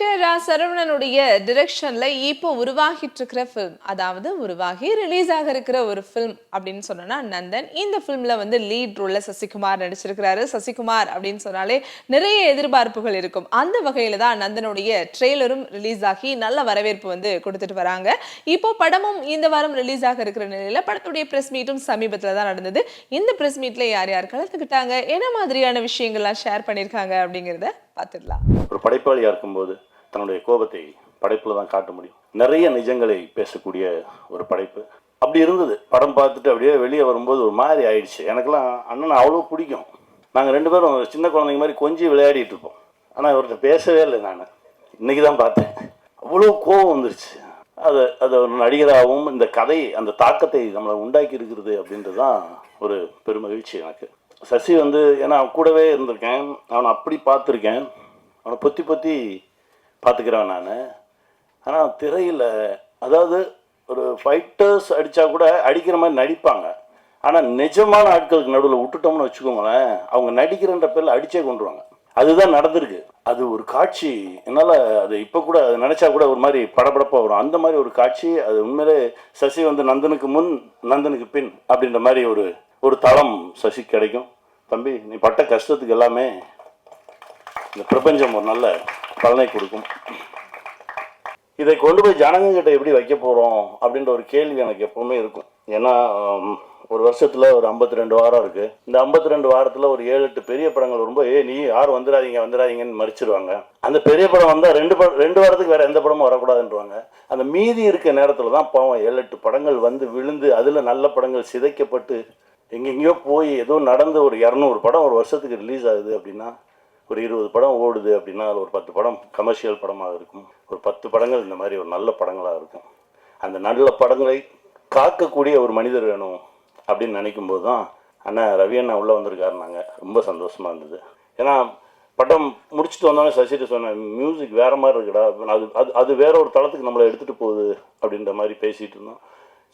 Director ரா சரவணனுடைய டிரெக்ஷன்ல இப்போ உருவாகிட்டு இருக்கிற film அதாவது உருவாகி ரிலீஸ் ஆக இருக்கிற ஒரு ஃபிலிம் அப்படின்னு சொன்னோம்னா நந்தன். இந்த ஃபிலிம்ல வந்து லீட் ரோல்ல சசிகுமார் நடிச்சிருக்கிறாரு. சசிகுமார் அப்படின்னு சொன்னாலே நிறைய எதிர்பார்ப்புகள் இருக்கும். அந்த வகையில தான் நந்தனுடைய ட்ரெய்லரும் ரிலீஸ் ஆகி நல்ல வரவேற்பு வந்து கொடுத்துட்டு வராங்க. இப்போ படமும் இந்த வாரம் ரிலீஸ் ஆக இருக்கிற நிலையில படத்துடைய பிரஸ் மீட்டும் சமீபத்துல தான் நடந்தது. இந்த பிரஸ் மீட்ல யார் யார் கலந்துக்கிட்டாங்க? என்ன மாதிரியான விஷயங்கள்லாம் ஷேர் பண்ணியிருக்காங்க அப்படிங்கிறத பார்த்துடலாம். ஒரு படைப்பாளியாக இருக்கும்போது தன்னுடைய கோபத்தை படைப்பில் தான் காட்ட முடியும். நிறைய நிஜங்களை பேசக்கூடிய ஒரு படைப்பு. அப்படி இருந்தது. படம் பார்த்துட்டு அப்படியே வெளியே வரும்போது ஒரு மாதிரி ஆயிடுச்சு. எனக்கெல்லாம் அண்ணனை அவ்வளோ பிடிக்கும். நாங்கள் ரெண்டு பேரும் சின்ன குழந்தைங்க மாதிரி கொஞ்சம் விளையாடிட்டு இருப்போம். ஆனால் இவர்கிட்ட பேசவே இல்லை நான். இன்னைக்கு தான் பார்த்தேன். அவ்வளோ கோபம் வந்துருச்சு. அது அது ஒரு நடிகராகவும் இந்த கதை அந்த தாக்கத்தை நம்மளை உண்டாக்கி இருக்கிறது அப்படின்றது தான் ஒரு பெருமகிழ்ச்சி எனக்கு. சசி வந்து ஏன்னா அவன் கூடவே இருந்திருக்கேன். அவனை அப்படி பார்த்துருக்கேன். அவனை பொத்தி பொத்தி பார்த்துக்கிறேன் நான். ஆனால் திரையில் அதாவது ஒரு ஃபைட்டர்ஸ் அடித்தா கூட அடிக்கிற மாதிரி நடிப்பாங்க. ஆனால் நிஜமான ஆட்களுக்கு நடுவில் விட்டுட்டோம்னு வச்சுக்கோங்களேன் அவங்க நடிக்கிறன்ற பேரில் அடிச்சே கொண்டுருவாங்க. அதுதான் நடந்திருக்கு. அது ஒரு காட்சி. என்னால் அது இப்போ கூட அது நினச்சா கூட ஒரு மாதிரி படபடப்பாக வரும். அந்த மாதிரி ஒரு காட்சி அது உண்மையிலே சசி வந்து நந்தனுக்கு முன் நந்தனுக்கு பின் அப்படின்ற மாதிரி ஒரு ஒரு தளம் சசி கிடைக்கும். தம்பி நீ பட்ட கஷ்டத்துக்கு எல்லாமே இந்த பிரபஞ்சம் ஒரு நல்ல பலனை கொடுக்கும். இதை கொண்டு போய் ஜனங்ககிட்ட எப்படி வைக்க போகிறோம் அப்படின்ற ஒரு கேள்வி எனக்கு எப்பவுமே இருக்கும். ஏன்னா ஒரு வருஷத்தில் ஒரு 52 ரெண்டு வாரம் இருக்குது இந்த 52 ரெண்டு வாரத்தில் ஒரு ஏழு எட்டு பெரிய படங்கள் வரும்போது ஏ நீ யாரும் வந்துடாதீங்க வந்துடாதீங்கன்னு மறிச்சிருவாங்க. அந்த பெரிய படம் வந்தால் ரெண்டு படம் ரெண்டு வாரத்துக்கு வேறு எந்த படமும் வரக்கூடாதுன்றவாங்க. அந்த மீதி இருக்க நேரத்தில் தான் பாவம் ஏழு எட்டு படங்கள் வந்து விழுந்து அதில் நல்ல படங்கள் சிதைக்கப்பட்டு எங்கெங்கேயோ போய் ஏதோ நடந்து ஒரு இரநூறு படம் ஒரு வருஷத்துக்கு ரிலீஸ் ஆகுது அப்படின்னா ஒரு இருபது படம் ஓடுது அப்படின்னா அதில் ஒரு பத்து படம் கமர்ஷியல் படமாக இருக்கும். ஒரு பத்து படங்கள் இந்த மாதிரி ஒரு நல்ல படங்களாக இருக்கும். அந்த நல்ல படங்களை காக்கக்கூடிய ஒரு மனிதர் வேணும் அப்படின்னு நினைக்கும் போது தான் அண்ணா ரவி அண்ணா உள்ளே வந்திருக்காரு நாங்கள் ரொம்ப சந்தோஷமாக இருந்தது. ஏன்னா படம் முடிச்சுட்டு வந்தோடனே சசிட்டு சொன்னேன் மியூசிக் வேறு மாதிரி இருக்குடா. அது அது அது வேற ஒரு தளத்துக்கு நம்மளை எடுத்துகிட்டு போகுது அப்படின்ற மாதிரி பேசிகிட்டு இருந்தோம்.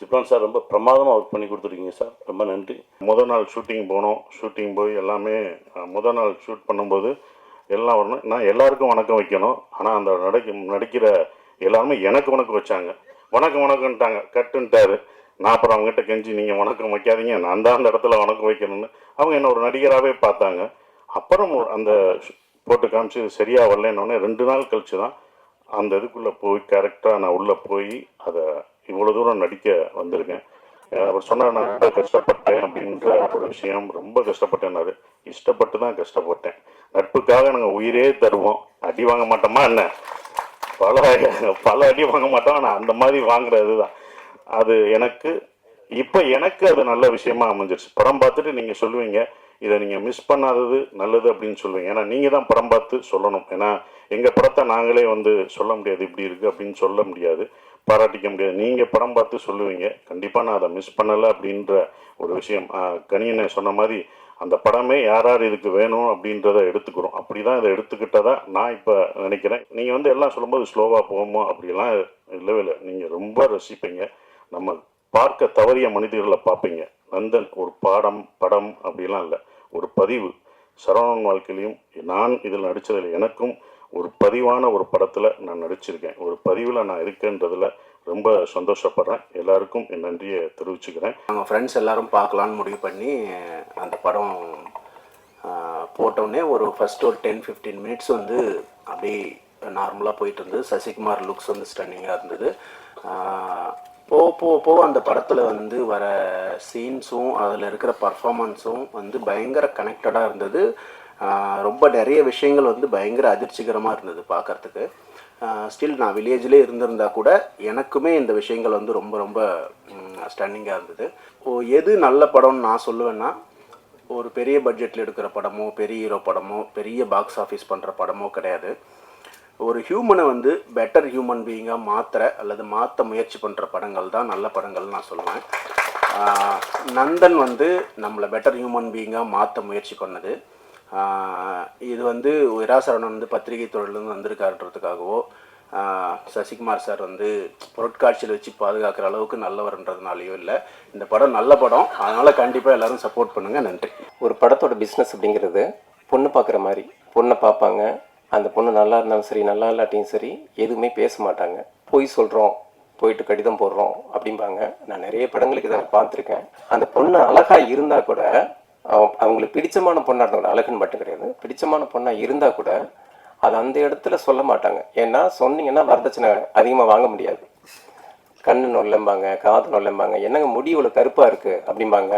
ஜிப்ரான் சார் ரொம்ப பிரமாதமாக ஒர்க் பண்ணி கொடுத்துருக்கீங்க சார். ரொம்ப நன்றி. முதல் நாள் ஷூட்டிங் போனோம். ஷூட்டிங் போய் எல்லாமே முதல் நாள் ஷூட் பண்ணும்போது எல்லாம் வரணும். நான் எல்லாருக்கும் வணக்கம் வைக்கணும். ஆனால் அந்த நடிக்க நடிக்கிற எல்லாருமே எனக்கு வணக்கம் வச்சாங்க. வணக்கம் வணக்கம்ட்டாங்க. கட்டுன்ட்டாரு. நான் அப்புறம் அவங்ககிட்ட கெஞ்சி நீங்கள் வணக்கம் வைக்காதீங்க. நான் தான் அந்த இடத்துல வணக்கம் வைக்கணும்னு. அவங்க என்ன ஒரு நடிகராகவே பார்த்தாங்க. அப்புறம் அந்த போட்டு காமிச்சு சரியாக வரலன்னொடனே ரெண்டு நாள் கழிச்சு தான் அந்த இதுக்குள்ளே போய் கரெக்டாக நான் உள்ளே போய் அதை இவ்வளோ தூரம் நடிக்க வந்திருக்கேன். அவர் சொன்னார் நான் கஷ்டப்பட்டேன் அப்படின்ற ஒரு விஷயம். ரொம்ப கஷ்டப்பட்டேன்னாரு இஷ்டப்பட்டு தான் கஷ்டப்பட்டேன். நட்புக்காக நாங்கள் உயிரே தருவோம். அடி வாங்க மாட்டோமா என்ன? பல பல அடி வாங்க மாட்டோம். ஆனால் அந்த மாதிரி வாங்குறது தான். அது எனக்கு இப்போ எனக்கு அது நல்ல விஷயமா அமைஞ்சிருச்சு. படம் பார்த்துட்டு நீங்கள் சொல்லுவீங்க இதை நீங்கள் மிஸ் பண்ணாதது நல்லது அப்படின்னு சொல்லுவீங்க. ஏன்னா நீங்கள் தான் படம் பார்த்து சொல்லணும். ஏன்னா எங்கள் படத்தை நாங்களே வந்து சொல்ல முடியாது இப்படி இருக்குது அப்படின்னு சொல்ல முடியாது. பாராட்டிக்க முடியாது. நீங்கள் படம் பார்த்து சொல்லுவீங்க. கண்டிப்பாக நான் அதை மிஸ் பண்ணலை அப்படின்ற ஒரு விஷயம். கணியனை சொன்ன மாதிரி அந்த படமே யார் யார் இதுக்கு வேணும் அப்படின்றத எடுத்துக்கிறோம். அப்படி தான் இதை எடுத்துக்கிட்டதா நான் இப்போ நினைக்கிறேன். நீங்கள் வந்து எல்லாம் சொல்லும்போது ஸ்லோவாக போகுமோ அப்படிலாம் இல்லவே இல்லை. நீங்கள் ரொம்ப ரசிப்பீங்க. நம்ம பார்க்க தவறிய மனிதர்களை பார்ப்பீங்க. நந்தன் ஒரு பாடம் படம் அப்படிலாம் இல்லை. ஒரு பதிவு. சரவணன் வாழ்க்கையிலையும் நான் இதில் நடித்ததில் எனக்கும் ஒரு பதிவான ஒரு படத்தில் நான் நடிச்சிருக்கேன். ஒரு பதிவில் நான் இருக்கேன்றதில் ரொம்ப சந்தோஷப்படுறேன். எல்லாருக்கும் என் நன்றியை தெரிவிச்சுக்கிறேன். நாங்கள் ஃப்ரெண்ட்ஸ் எல்லாரும் பார்க்கலான்னு முடிவு பண்ணி அந்த படம் போட்டோடனே ஒரு ஃபர்ஸ்ட் ஒரு டென் ஃபிஃப்டீன் மினிட்ஸ் வந்து அப்படியே நார்மலாக போயிட்டு இருந்தது. சசிகுமார் லுக்ஸ் வந்து ஸ்டன்னிங்காக இருந்தது. போ போக போக போக அந்த படத்தில் வந்து வர சீன்ஸும் அதில் இருக்கிற பர்ஃபாமன்ஸும் வந்து பயங்கர கனெக்டடாக இருந்தது. ரொம்ப நிறைய விஷயங்கள் வந்து பயங்கர அதிர்ச்சிகரமாக இருந்தது பார்க்கறதுக்கு. ஸ்டில் நான் வில்லேஜ்லேயே இருந்திருந்தா கூட எனக்குமே இந்த விஷயங்கள் வந்து ரொம்ப ரொம்ப ஸ்டன்னிங்காக இருந்தது. ஓ எது நல்ல படம்னு நான் சொல்லுவேன்னா ஒரு பெரிய பட்ஜெட்டில் எடுக்கிற படமோ பெரிய ஹீரோ படமோ பெரிய பாக்ஸ் ஆஃபீஸ் பண்ணுற படமோ கிடையாது. ஒரு ஹியூமனை வந்து பெட்டர் ஹியூமன் பீயிங்காக மாற்றுற அல்லது மாற்ற முயற்சி பண்ணுற படங்கள் தான் நல்ல படங்கள்னு நான் சொல்லுவேன். நந்தன் வந்து நம்மளை பெட்டர் ஹியூமன் பீயிங்காக மாற்ற முயற்சி பண்ணது. இது வந்து விராசரணன் வந்து பத்திரிகை தொழிலேருந்து வந்திருக்காருன்றதுக்காகவோ சசிகுமார் சார் வந்து பொருட்காட்சியில் வச்சு பாதுகாக்கிற அளவுக்கு நல்லவர்ன்றதுனாலையோ இல்லை. இந்த படம் நல்ல படம். அதனால் கண்டிப்பாக எல்லோரும் சப்போர்ட் பண்ணுங்கள் நன்றி. ஒரு படத்தோட பிஸ்னஸ் அப்படிங்கிறது பொண்ணு பார்க்குற மாதிரி. பொண்ணை பார்ப்பாங்க. அந்த பொண்ணு நல்லா இருந்தாலும் சரி நல்லா இல்லாட்டியும் சரி எதுவுமே பேச மாட்டாங்க. பொய் சொல்கிறோம் போயிட்டு கடிதம் போடுறோம். அப்படிம்பாங்க. நான் நிறைய படங்களுக்கு இதை பார்த்துருக்கேன். அந்த பொண்ணு அழகாக இருந்தால் கூட அவங்களுக்கு பிடிச்சமான பொண்ணாக இருந்தவங்க அழகுன்னு மட்டும் கிடையாது. பிடிச்சமான பொண்ணாக இருந்தால் கூட அது அந்த இடத்துல சொல்ல மாட்டாங்க. ஏன்னா சொன்னீங்கன்னா வரதட்சணை அதிகமாக வாங்க முடியாது. கண்ணு நொல்லம்பாங்க காது நொல்லம்பாங்க என்னங்க முடி இவ்வளோ கருப்பாக இருக்குது அப்படிம்பாங்க.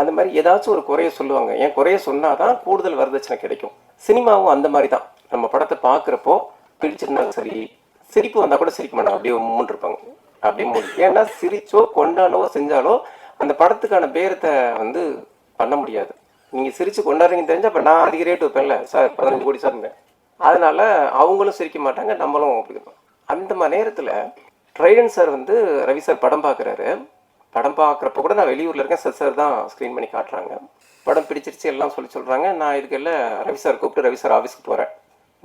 அந்த மாதிரி ஏதாச்சும் ஒரு குறைய சொல்லுவாங்க. ஏன் குறைய சொன்னாதான் கூடுதல் வரதட்சணை கிடைக்கும். சினிமாவும் அந்த மாதிரி தான். நம்ம படத்தை பார்க்குறப்போ பிடிச்சிருந்தாலும் சரி சிரிப்பு வந்தால் கூட சிரிக்க மாட்டாங்க. அப்படியே மூன்றிருப்பாங்க அப்படியே ஏன்னா சிரிச்சோ கொண்டாலோ செஞ்சாலோ அந்த படத்துக்கான பேரத்தை வந்து பண்ண முடியாது. நீங்கள் சிரித்து கொண்டாடுறீங்கன்னு தெரிஞ்சால் அப்போ நான் அதிக ரேட் வைப்பேன்ல. சார் பதினஞ்சு கோடி சார் அதனால அவங்களும் சிரிக்க மாட்டாங்க நம்மளும் அப்படி இருப்போம் அந்த மாதிரி நேரத்தில் ட்ரைடன் சார் வந்து ரவி சார் படம் பார்க்குறாரு படம் பார்க்குறப்ப கூட நான் வெளியூரில் இருக்கேன். சார் சார் தான் ஸ்க்ரீன் பண்ணி காட்டுறாங்க. படம் பிடிச்சிருச்சு எல்லாம் சொல்லி சொல்கிறாங்க நான் இதுக்கெல்லாம் ரவி சார் கூப்பிட்டு ரவி சார் ஆஃபீஸ்க்கு போகிறேன்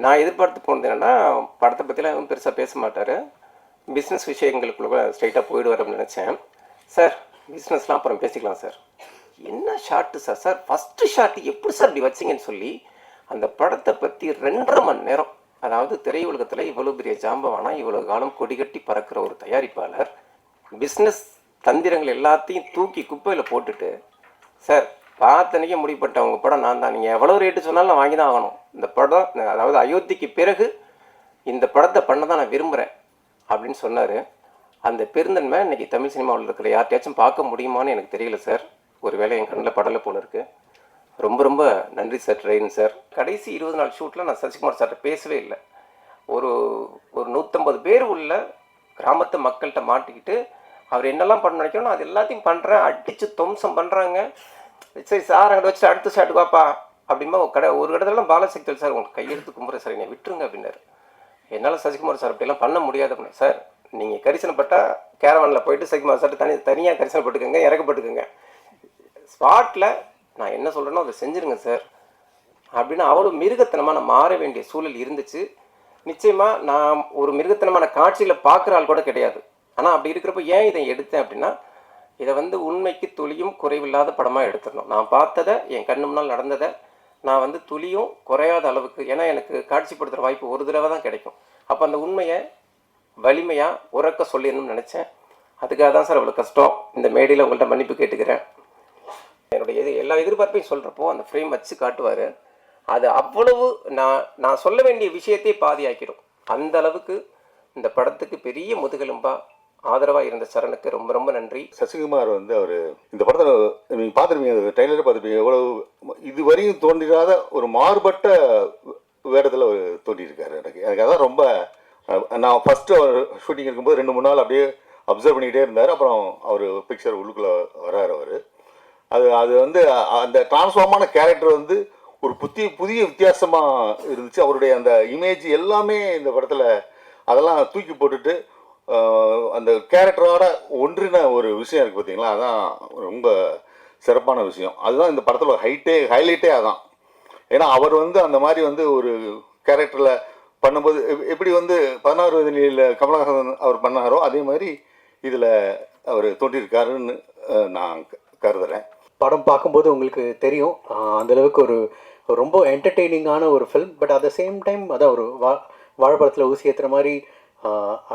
நான் எதிர்பார்த்து போனது என்னென்னா படத்தை பற்றிலாம் எதுவும் பெருசாக பேச மாட்டார். பிஸ்னஸ் விஷயங்களுக்குள்ள ஸ்ட்ரைட்டாக போயிடுவார்னு நினச்சேன். சார் பிஸ்னஸ்லாம் அப்புறம் பேசிக்கலாம் சார் என்ன shot sir sir first shot எப்படி சார் இப்படி வச்சிங்கன்னு சொல்லி அந்த படத்தை பற்றி ரெண்டரை மணி நேரம் அதாவது திரையுலகத்தில் இவ்வளோ பெரிய ஜாம்பவானா இவ்வளோ காலம் கொடிகட்டி பறக்கிற ஒரு தயாரிப்பாளர் பிஸ்னஸ் தந்திரங்கள் எல்லாத்தையும் தூக்கி குப்பையில் போட்டுட்டு சார் பார்த்தனைக்கே முடிப்பட்ட உங்கள் படம் நான் தான். நீங்கள் எவ்வளோ ரேட்டு சொன்னாலும் நான் வாங்கி தான் ஆகணும். இந்த படம் அதாவது அயோத்திக்கு பிறகு இந்த படத்தை பண்ண தான் நான் விரும்புகிறேன் அப்படின்னு சொன்னார். அந்த பெருந்தன்மை இன்றைக்கி தமிழ் சினிமாவில் இருக்கிற யார்கிட்டயாச்சும் பார்க்க முடியுமான்னு எனக்கு தெரியல சார் ஒருவேளை என் கண்ணில் படலை போல இருக்கு. ரொம்ப ரொம்ப நன்றி சார் ட்ரெயின் சார். கடைசி இருபது நாள் ஷூட்டில் நான் சசிகுமார் சார்கிட்ட பேசவே இல்லை. ஒரு ஒரு நூற்றம்பது பேர் உள்ள கிராமத்து மக்கள்கிட்ட மாட்டிக்கிட்டு அவர் என்னெல்லாம் பண்ண நினைக்கணும் அது எல்லாத்தையும் பண்ணுறேன் அடித்து துவம்சம் பண்ணுறாங்க சரி சார் அங்கே வச்சுட்டு அடுத்த ஷாட் வாப்பா அப்படிமா ஒரு கடை ஒரு இடத்துல பாலசக்தி சார் உங்களுக்கு கையெழுத்து கும்புறேன் சார் என்னை விட்டுருங்க அப்படின்னாரு. என்னால் சசிகுமார் சார் அப்படிலாம் பண்ண முடியாது அப்படின்னா சார் நீங்கள் கரிசனப்பட்டால் கேரவானில் போயிட்டு சசிகுமார் சார் தனி தனியாக கரிசனப்பட்டுக்கோங்க இறக்கப்பட்டுக்கோங்க. ஸ்பாட்டில் நான் என்ன சொல்கிறேனோ அதை செஞ்சுருங்க சார். அப்படின்னு அவ்வளோ மிருகத்தனமாக நான் மாற வேண்டிய சூழல் இருந்துச்சு. நிச்சயமாக நான் ஒரு மிருகத்தனமான காட்சிகளை பார்க்குற ஆள் கூட கிடையாது. ஆனால் அப்படி இருக்கிறப்ப ஏன் இதை எடுத்தேன் அப்படின்னா இதை வந்து உண்மைக்கு துளியும் குறைவில்லாத படமாக எடுத்துடணும். நான் பார்த்ததை என் கண்ணு முன்னால் நடந்ததை நான் வந்து துளியும் குறையாத அளவுக்கு ஏன்னா எனக்கு காட்சிப்படுத்துகிற வாய்ப்பு ஒரு தடவை தான் கிடைக்கும். அப்போ அந்த உண்மையை வலிமையாக உறக்க சொல்லிடணும்னு நினச்சேன். அதுக்காக தான் சார் அவ்வளோ கஷ்டம். இந்த மேடையில் உங்கள்கிட்ட மன்னிப்பு கேட்டுக்கிறேன். என்னுடைய எது எல்லா எதிர்பார்ப்பையும் சொல்கிறப்போ அந்த ஃப்ரேம் வச்சு காட்டுவார். அது அவ்வளவு நான் நான் சொல்ல வேண்டிய விஷயத்தை பாதியாக்கிடும். அந்த அளவுக்கு இந்த படத்துக்கு பெரிய முதுகெலும்பா ஆதரவாக இருந்த சரணுக்கு ரொம்ப ரொம்ப நன்றி. சசிகுமார் வந்து அவர் இந்த படத்தில் நீங்கள் பார்த்துருப்பீங்க ட்ரைலரே பார்த்துருப்பீங்க எவ்வளவு இதுவரையும் தோன்றிடாத ஒரு மாறுபட்ட வேடத்தில் அவர் தோன்றியிருக்காரு எனக்கு. எனக்கு அதான் ரொம்ப நான் ஃபஸ்ட்டு அவர் ஷூட்டிங் இருக்கும்போது ரெண்டு மூணு நாள் அப்படியே அப்சர்வ் பண்ணிக்கிட்டே இருந்தார். அப்புறம் அவர் பிக்சர் உள்ளுக்குள்ளே வராரு அவர். அது அது வந்து அந்த டிரான்ஸ்ஃபார்மான கேரக்டர் வந்து ஒரு புதிய புதிய வித்தியாசமாக இருந்துச்சு. அவருடைய அந்த இமேஜ் எல்லாமே இந்த படத்தில் அதெல்லாம் தூக்கி போட்டுட்டு அந்த கேரக்டரோட ஒன்றின ஒரு விஷயம் இருக்குது பார்த்தீங்களா அதான் ரொம்ப சிறப்பான விஷயம். அதுதான் இந்த படத்தில் ஹைட்டே ஹைலைட்டே அதான். ஏன்னா அவர் வந்து அந்த மாதிரி வந்து ஒரு கேரக்டரில் பண்ணும்போது எப்- எப்படி வந்து பதினாறு வயதில் கமலஹாசன் அவர் பண்ணாரோ அதே மாதிரி இதில் அவர் தோன்றியிருக்காருன்னு நான் க- படம் பார்க்கும்போது உங்களுக்கு தெரியும். அந்தளவுக்கு ஒரு ரொம்ப என்டர்டெய்னிங்கான ஒரு film but at the same time அதான் ஒரு வா வாழைப்பழத்தில் ஊசி ஏற்றுற மாதிரி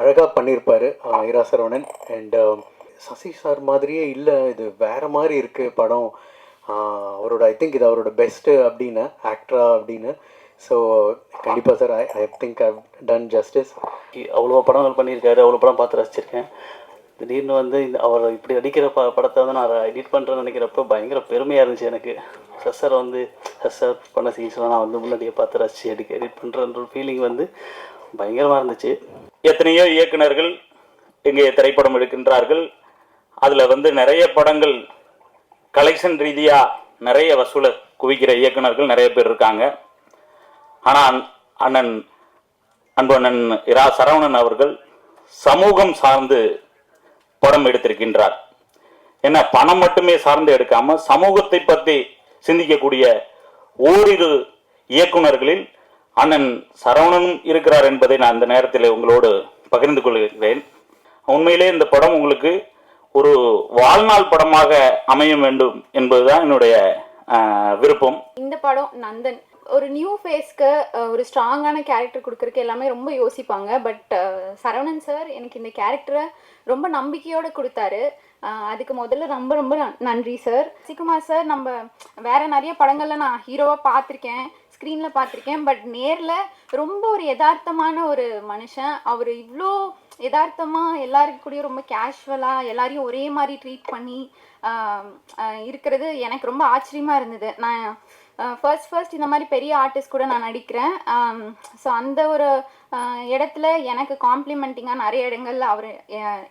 அழகாக பண்ணியிருப்பார் இரா சரவணன். அண்ட் சசி சார் மாதிரியே இல்லை இது வேறு மாதிரி இருக்குது படம். அவரோட ஐ திங்க் இது அவரோட பெஸ்ட்டு அப்படின்னு ஆக்டரா அப்படின்னு. ஸோ கண்டிப்பாக sir I I think I done justice அவ்வளோ படங்கள் பண்ணியிருக்காரு அவ்வளோ படம் பார்த்து ரசிச்சிருக்கேன். திடீர்னு வந்து இந்த அவர் இப்படி அடிக்கிற ப படத்தை வந்து நான் எடிட் பண்ணுறேன்னு நினைக்கிறப்ப பயங்கர பெருமையாக இருந்துச்சு எனக்கு. சஸ்ஸர் வந்து சஸ்ஸர் பண்ண சீன்ஸ்லாம் நான் வந்து முன்னாடியே பார்த்து ரசித்து எடிட் எடிட் பண்ணுறன்ற ஒரு ஃபீலிங் வந்து பயங்கரமாக இருந்துச்சு. எத்தனையோ இயக்குனர்கள் இங்கே திரைப்படம் எடுக்கின்றார்கள். அதில் வந்து நிறைய படங்கள் கலெக்ஷன் ரீதியாக நிறைய வசூலை குவிக்கிற இயக்குனர்கள் நிறைய பேர் இருக்காங்க. ஆனால் அண்ணன் அன்பு அண்ணன் இரா சரவணன் அவர்கள் சமூகம் சார்ந்து படம் எடுத்திருக்கின்றார். ஏன்னா பணம் மட்டுமே சார்ந்து எடுக்காம சமூகத்தை பற்றி சிந்திக்கக்கூடிய ஓரிரு இயக்குனர்களில் அண்ணன் சரவணனும் இருக்கிறார் என்பதை நான் இந்த நேரத்தில் உங்களோடு பகிர்ந்து கொள்கிறேன். உண்மையிலே இந்த படம் உங்களுக்கு ஒரு வாழ்நாள் படமாக அமையும் வேண்டும் என்பதுதான் என்னுடைய விருப்பம். இந்த படம் நந்தன். ஒரு நியூ ஃபேஸ்க்கு ஒரு ஸ்ட்ராங்கான கேரக்டர் கொடுக்குறக்கு எல்லாமே ரொம்ப யோசிப்பாங்க. பட் சரவணன் சார் எனக்கு இந்த கேரக்டரை ரொம்ப நம்பிக்கையோடு கொடுத்தாரு. அதுக்கு முதல்ல ரொம்ப ரொம்ப நன்றி சார் சிக்குமார் சார் நம்ம வேற நிறைய படங்களில் நான் ஹீரோவாக பார்த்துருக்கேன். ஸ்க்ரீனில் பார்த்துருக்கேன். பட் நேரில் ரொம்ப ஒரு யதார்த்தமான ஒரு மனுஷன். அவர் இவ்வளோ யதார்த்தமாக எல்லாருக்கு கூடயும் ரொம்ப கேஷுவலாக எல்லாரையும் ஒரே மாதிரி ட்ரீட் பண்ணி இருக்கிறது எனக்கு ரொம்ப ஆச்சரியமாக இருந்தது. நான் ஃபர்ஸ்ட் ஃபர்ஸ்ட் இந்த மாதிரி பெரிய ஆர்டிஸ்ட் கூட நான் நடிக்கிறேன். ஸோ அந்த ஒரு இடத்துல எனக்கு காம்ப்ளிமெண்டிங்காக நிறைய இடங்கள்ல அவர்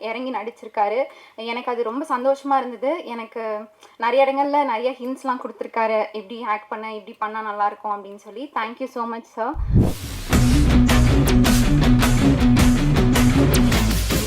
இறங்கி நடிச்சிருக்காரு. எனக்கு அது ரொம்ப சந்தோஷமாக இருந்தது. எனக்கு நிறைய இடங்கள்ல நிறைய ஹிண்ட்ஸ்லாம் கொடுத்துருக்காரு. இப்படி ஆக்ட் பண்ண இப்படி பண்ணால் நல்லாயிருக்கும் அப்படின்னு சொல்லி. Thank you so much sir